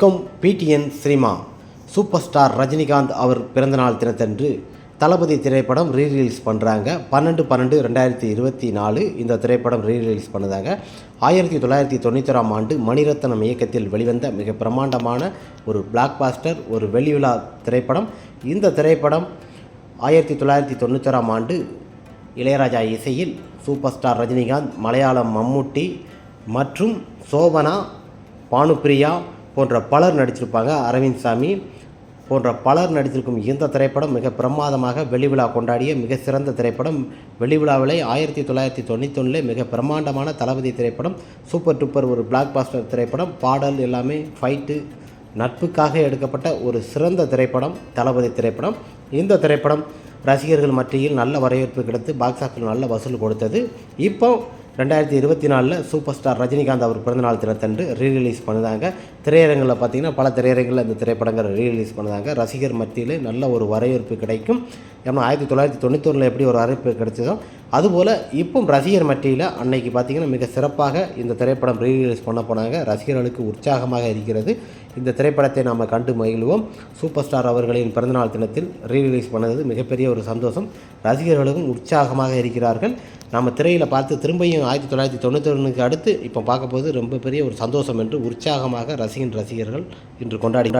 இருக்கும் பிடிஎன் cinema. Super star Rajinikanth அவர் பிறந்தநாள் தினத்தன்று தளபதி திரைப்படம் ரீரிலீஸ் பண்ணுறாங்க பன்னெண்டு பன்னெண்டு ரெண்டாயிரத்தி இருபத்தி நாலு இந்த திரைப்படம் ரீரிலீஸ் பண்ணுதாங்க ஆயிரத்தி தொள்ளாயிரத்தி தொண்ணூத்தொறாம் ஆண்டு மணிரத்னம் இயக்கத்தில் வெளிவந்த மிக பிரம்மாண்டமான ஒரு பிளாக் பாஸ்டர் ஒரு வெளிவிழா திரைப்படம். இந்த திரைப்படம் ஆயிரத்தி தொள்ளாயிரத்தி தொண்ணூத்தொறாம் ஆண்டு இளையராஜா இசையில் சூப்பர் ஸ்டார் ரஜினிகாந்த் மலையாளம் மம்முட்டி மற்றும் சோபனா பானுப்பிரியா போன்ற பலர் நடிச்சிருப்பாங்க. அரவிந்த் சாமி போன்ற பலர் நடித்திருக்கும் இந்த திரைப்படம் மிக பிரமாதமாக வெளிவிழா கொண்டாடிய மிக சிறந்த திரைப்படம். வெளிவிழாவிலே ஆயிரத்தி தொள்ளாயிரத்தி தொண்ணூத்தொன்னில் மிக பிரம்மாண்டமான தளபதி திரைப்படம். சூப்பர் டூப்பர் ஒரு பிளாக் பாஸ்டர் திரைப்படம். பாடல் எல்லாமே ஃபைட்டு நட்புக்காக எடுக்கப்பட்ட ஒரு சிறந்த திரைப்படம் தளபதி திரைப்படம். இந்த திரைப்படம் ரசிகர்கள் மத்தியில் நல்ல வரவேற்பு கிடைத்து பாக்ஸ் ஆஃபீஸில் நல்ல வசூல் கொடுத்தது. இப்போ ரெண்டாயிரத்தி இருபத்தி நாலில் சூப்பர் ஸ்டார் ரஜினிகாந்த் அவர் பிறந்தநாள் தினத்தன்று ரீரிலீஸ் பண்ணுதாங்க திரையரங்கில் பார்த்தீங்கன்னா பல திரையரங்கில் இந்த திரைப்படங்கள் ரீரிலீஸ் பண்ணுதாங்க ரசிகர் மத்தியில் நல்ல ஒரு வரவேற்பு கிடைக்கும். ஏன்னா ஆயிரத்தி தொள்ளாயிரத்தி தொண்ணூத்தொன்னில் எப்படி ஒரு வரவேற்பு கிடைச்சதோ அதுபோல் இப்போ ரசிகர் மத்தியில் அன்னைக்கு பார்த்தீங்கன்னா மிக சிறப்பாக இந்த திரைப்படம் ரீரிலீஸ் பண்ண போனாங்க. ரசிகர்களுக்கு உற்சாகமாக இருக்கிறது. இந்த திரைப்படத்தை நாம் கண்டு மகிழ்வோம். சூப்பர் ஸ்டார் அவர்களின் பிறந்தநாள் தினத்தில் ரீரிலீஸ் பண்ணது மிகப்பெரிய ஒரு சந்தோஷம். ரசிகர்களுக்கும் உற்சாகமாக இருக்கிறார்கள். நம்ம திரையில் பார்த்து திரும்பியும் ஆயிரத்தி தொள்ளாயிரத்தி தொண்ணூத்தொன்னுக்கு அடுத்து இப்போ பார்க்க போது ரொம்ப பெரிய ஒரு சந்தோஷம் என்று உற்சாகமாக ரசிகன் ரசிகர்கள் இன்று கொண்டாடி